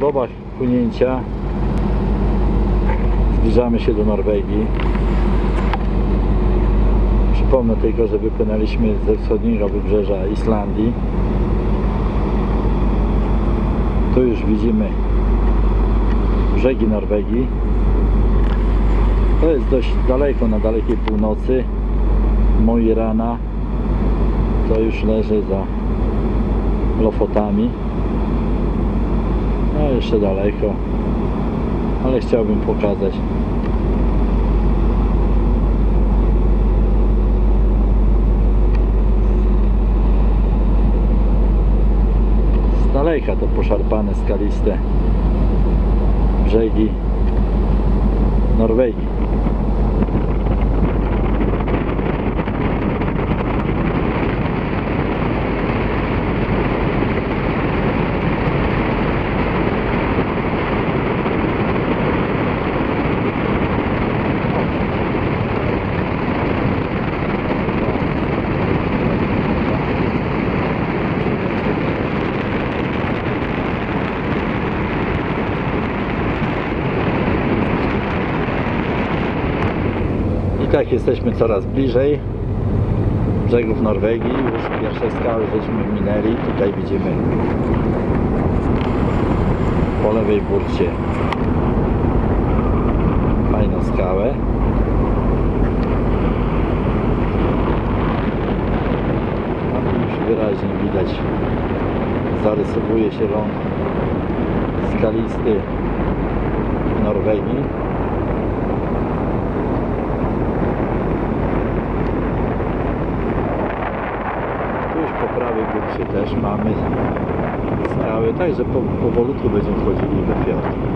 osobach płynięcia zbliżamy się do Norwegii. Przypomnę tylko, że wypłynęliśmy ze wschodniego wybrzeża Islandii. Tu już widzimy brzegi Norwegii. To jest dość daleko, na dalekiej północy. Mo i Rana to już leży za Lofotami. No jeszcze daleko, ale chciałbym pokazać. Z daleka to poszarpane, skaliste brzegi Norwegii. Tak jesteśmy coraz bliżej brzegów Norwegii. Już pierwsze skały żeśmy minęli. Tutaj widzimy po lewej burcie fajną skałę. Tam już wyraźnie widać zarysowuje się ląd skalisty Norwegii. Jakieś poprawy buksy też mamy stałe, także po, powolutku będziemy wchodzili we fiat.